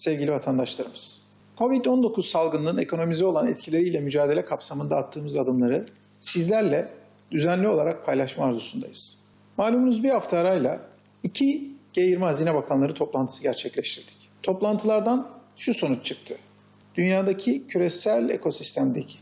sevgili vatandaşlarımız. Covid-19 salgınının ekonomize olan etkileriyle mücadele kapsamında attığımız adımları sizlerle düzenli olarak paylaşma arzusundayız. Malumunuz bir hafta arayla iki G20 Hazine Bakanları toplantısı gerçekleştirdik. Toplantılardan şu sonuç çıktı. Dünyadaki küresel ekosistemdeki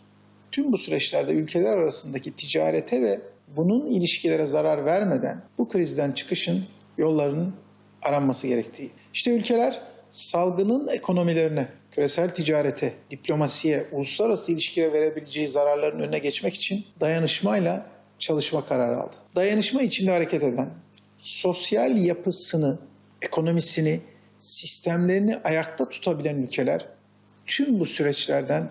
tüm bu süreçlerde ülkeler arasındaki ticarete ve bunun ilişkilere zarar vermeden bu krizden çıkışın yollarının aranması gerektiği. İşte ülkeler salgının ekonomilerine, küresel ticarete, diplomasiye, uluslararası ilişkilere verebileceği zararların önüne geçmek için dayanışmayla çalışma kararı aldı. Dayanışma içinde hareket eden, sosyal yapısını, ekonomisini, sistemlerini ayakta tutabilen ülkeler tüm bu süreçlerden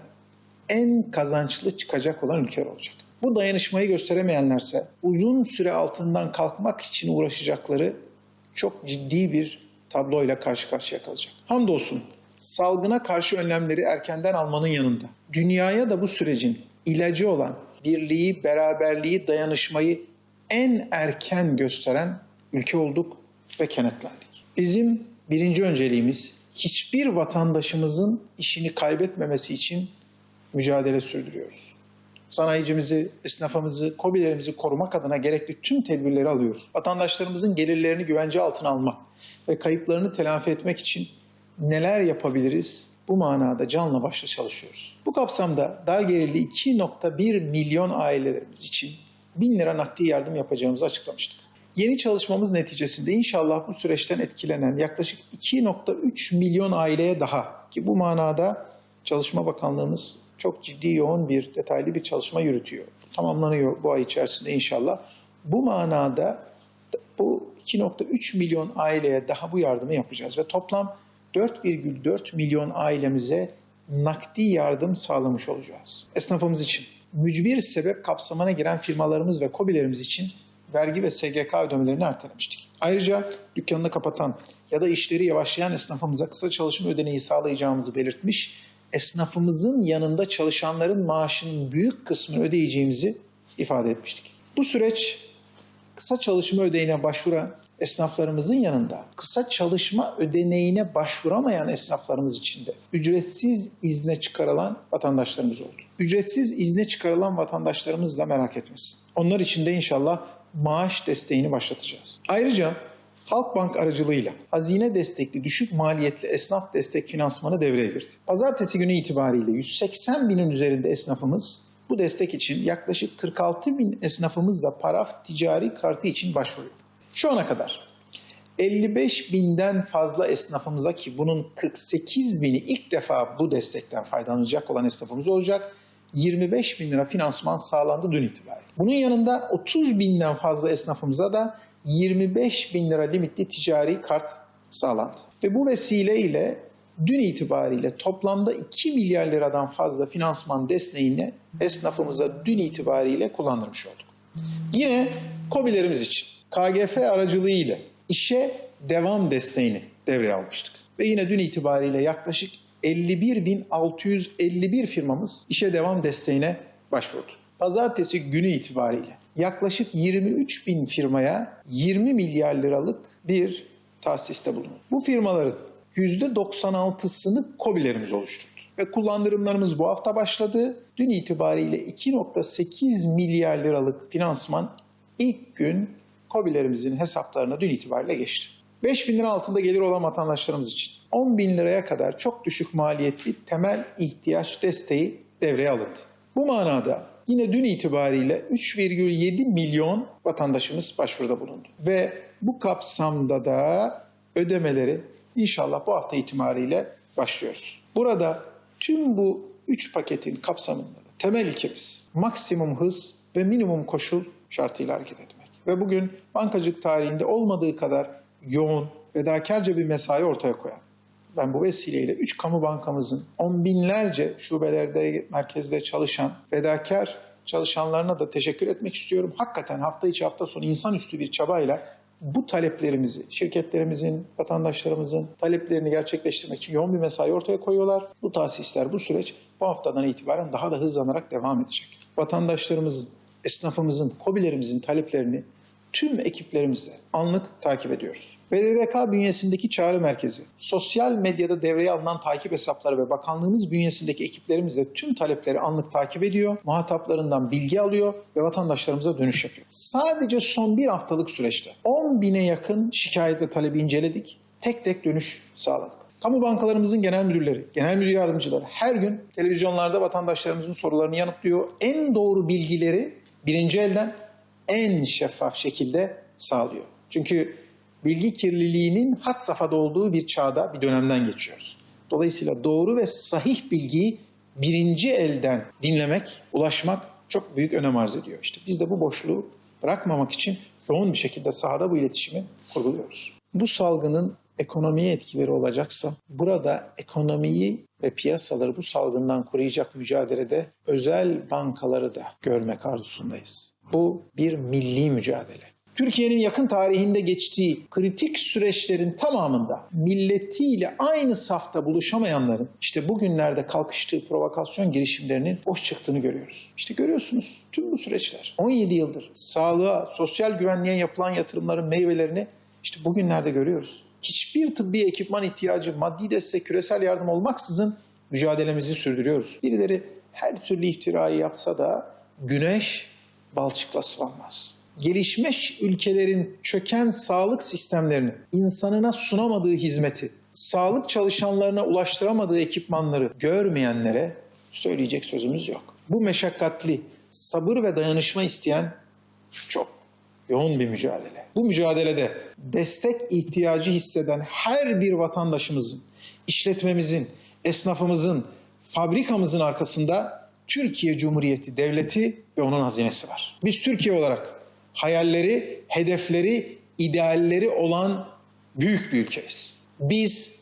en kazançlı çıkacak olan ülkeler olacak. Bu dayanışmayı gösteremeyenlerse uzun süre altından kalkmak için uğraşacakları çok ciddi bir tabloyla karşı karşıya kalacak. Hamdolsun salgına karşı önlemleri erkenden almanın yanında dünyaya da bu sürecin ilacı olan birliği, beraberliği, dayanışmayı en erken gösteren ülke olduk ve kenetlendik. Bizim birinci önceliğimiz hiçbir vatandaşımızın işini kaybetmemesi için mücadele sürdürüyoruz. Sanayicimizi, esnafımızı, kobilerimizi korumak adına gerekli tüm tedbirleri alıyoruz. Vatandaşlarımızın gelirlerini güvence altına almak ve kayıplarını telafi etmek için neler yapabiliriz? Bu manada canla başla çalışıyoruz. Bu kapsamda dar gelirli 2.1 milyon ailelerimiz için 1000 lira nakdi yardım yapacağımızı açıklamıştık. Yeni çalışmamız neticesinde inşallah bu süreçten etkilenen yaklaşık 2.3 milyon aileye daha ki bu manada Çalışma Bakanlığımız çok ciddi yoğun bir detaylı bir çalışma yürütüyor. Tamamlanıyor bu ay içerisinde inşallah. Bu manada bu 2.3 milyon aileye daha bu yardımı yapacağız ve toplam 4,4 milyon ailemize nakdi yardım sağlamış olacağız. Esnafımız için mücbir sebep kapsamına giren firmalarımız ve kobilerimiz için vergi ve SGK ödemelerini ertelemiştik. Ayrıca dükkanını kapatan ya da işleri yavaşlayan esnafımıza kısa çalışma ödeneği sağlayacağımızı belirtmiş, esnafımızın yanında çalışanların maaşının büyük kısmını ödeyeceğimizi ifade etmiştik. Bu süreç kısa çalışma ödeneğine başvuran esnaflarımızın yanında kısa çalışma ödeneğine başvuramayan esnaflarımız için de ücretsiz izne çıkarılan vatandaşlarımız oldu. Ücretsiz izne çıkarılan vatandaşlarımız da merak etmesin. Onlar için de inşallah maaş desteğini başlatacağız. Ayrıca Halkbank aracılığıyla hazine destekli düşük maliyetli esnaf destek finansmanı devreye girdi. Pazartesi günü itibariyle 180 binin üzerinde esnafımız bu destek için yaklaşık 46 bin esnafımız da paraf ticari kartı için başvuruyor. Şu ana kadar 55 binden fazla esnafımıza ki bunun 48 bini ilk defa bu destekten faydalanacak olan esnafımız olacak. 25 bin lira finansman sağlandı dün itibariyle. Bunun yanında 30 binden fazla esnafımıza da 25 bin lira limitli ticari kart sağlandı. Ve bu vesileyle dün itibariyle toplamda 2 milyar liradan fazla finansman desteğini esnafımıza dün itibariyle kullandırmış olduk. Yine KOBİ'lerimiz için KGF aracılığıyla işe devam desteğini devreye almıştık. Ve yine dün itibariyle yaklaşık 51.651 firmamız işe devam desteğine başvurdu. Pazartesi günü itibariyle yaklaşık 23 bin firmaya 20 milyar liralık bir tahsiste bulundu. Bu firmaların %96'sını KOBİ'lerimiz oluşturdu. Ve kullandırımlarımız bu hafta başladı. Dün itibariyle 2.8 milyar liralık finansman ilk gün KOBİ'lerimizin hesaplarına dün itibariyle geçti. 5 bin lira altında gelir olan vatandaşlarımız için 10 bin liraya kadar çok düşük maliyetli temel ihtiyaç desteği devreye alındı. Bu manada yine dün itibariyle 3,7 milyon vatandaşımız başvuruda bulundu. Ve bu kapsamda da ödemeleri inşallah bu hafta itibariyle başlıyoruz. Burada tüm bu 3 paketin kapsamında da temel ilkemiz maksimum hız ve minimum koşul şartıyla hareket etmek. Ve bugün bankacılık tarihinde olmadığı kadar yoğun, fedakarca bir mesai ortaya koyan, ben bu vesileyle 3 kamu bankamızın on binlerce şubelerde, merkezde çalışan fedakar çalışanlarına da teşekkür etmek istiyorum. Hakikaten hafta içi hafta sonu insanüstü bir çabayla bu taleplerimizi, şirketlerimizin, vatandaşlarımızın taleplerini gerçekleştirmek için yoğun bir mesai ortaya koyuyorlar. Bu tahsisler, bu süreç bu haftadan itibaren daha da hızlanarak devam edecek. Vatandaşlarımızın, esnafımızın, kobilerimizin taleplerini tüm ekiplerimizle anlık takip ediyoruz. BDDK bünyesindeki çağrı merkezi, sosyal medyada devreye alınan takip hesapları ve bakanlığımız bünyesindeki ekiplerimizle tüm talepleri anlık takip ediyor, muhataplarından bilgi alıyor ve vatandaşlarımıza dönüş yapıyor. Sadece son bir haftalık süreçte 10 bine yakın şikayet ve talebi inceledik, tek tek dönüş sağladık. Kamu bankalarımızın genel müdürleri, genel müdür yardımcıları her gün televizyonlarda vatandaşlarımızın sorularını yanıtlıyor. En doğru bilgileri birinci elden en şeffaf şekilde sağlıyor. Çünkü bilgi kirliliğinin had safhada olduğu bir çağda, bir dönemden geçiyoruz. Dolayısıyla doğru ve sahih bilgiyi birinci elden dinlemek, ulaşmak çok büyük önem arz ediyor. İşte biz de bu boşluğu bırakmamak için yoğun bir şekilde sahada bu iletişimi kurguluyoruz. Bu salgının ekonomiye etkileri olacaksa burada ekonomiyi ve piyasaları bu salgından koruyacak mücadelede özel bankaları da görmek arzusundayız. Bu bir milli mücadele. Türkiye'nin yakın tarihinde geçtiği kritik süreçlerin tamamında milletiyle aynı safta buluşamayanların işte bugünlerde kalkıştığı provokasyon girişimlerinin boş çıktığını görüyoruz. İşte görüyorsunuz tüm bu süreçler 17 yıldır sağlığa, sosyal güvenliğe yapılan yatırımların meyvelerini işte bugünlerde görüyoruz. Hiçbir tıbbi ekipman ihtiyacı, maddi destek, küresel yardım olmaksızın mücadelemizi sürdürüyoruz. Birileri her türlü iftirayı yapsa da güneş balçıkla sıvanmaz. Gelişmiş ülkelerin çöken sağlık sistemlerini, insanına sunamadığı hizmeti, sağlık çalışanlarına ulaştıramadığı ekipmanları görmeyenlere söyleyecek sözümüz yok. Bu meşakkatli, sabır ve dayanışma isteyen çok yoğun bir mücadele. Bu mücadelede destek ihtiyacı hisseden her bir vatandaşımızın, işletmemizin, esnafımızın, fabrikamızın arkasında Türkiye Cumhuriyeti Devleti ve onun hazinesi var. Biz Türkiye olarak hayalleri, hedefleri, idealleri olan büyük bir ülkeyiz. Biz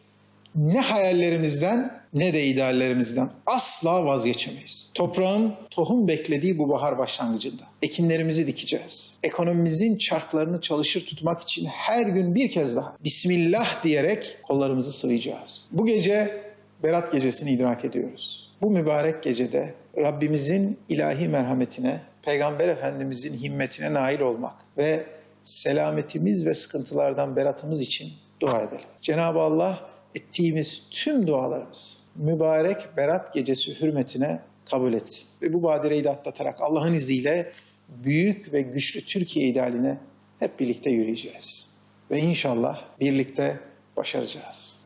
ne hayallerimizden ne de ideallerimizden asla vazgeçemeyiz. Toprağın tohum beklediği bu bahar başlangıcında ekinlerimizi dikeceğiz. Ekonomimizin çarklarını çalışır tutmak için her gün bir kez daha Bismillah diyerek kollarımızı sıvayacağız. Bu gece Berat gecesini idrak ediyoruz. Bu mübarek gecede Rabbimizin ilahi merhametine, Peygamber Efendimizin himmetine nail olmak ve selametimiz ve sıkıntılardan beratımız için dua edelim. Cenab-ı Allah ettiğimiz tüm dualarımız mübarek berat gecesi hürmetine kabul etsin. Ve bu badireyi de atlatarak Allah'ın izniyle büyük ve güçlü Türkiye idealine hep birlikte yürüyeceğiz. Ve inşallah birlikte başaracağız.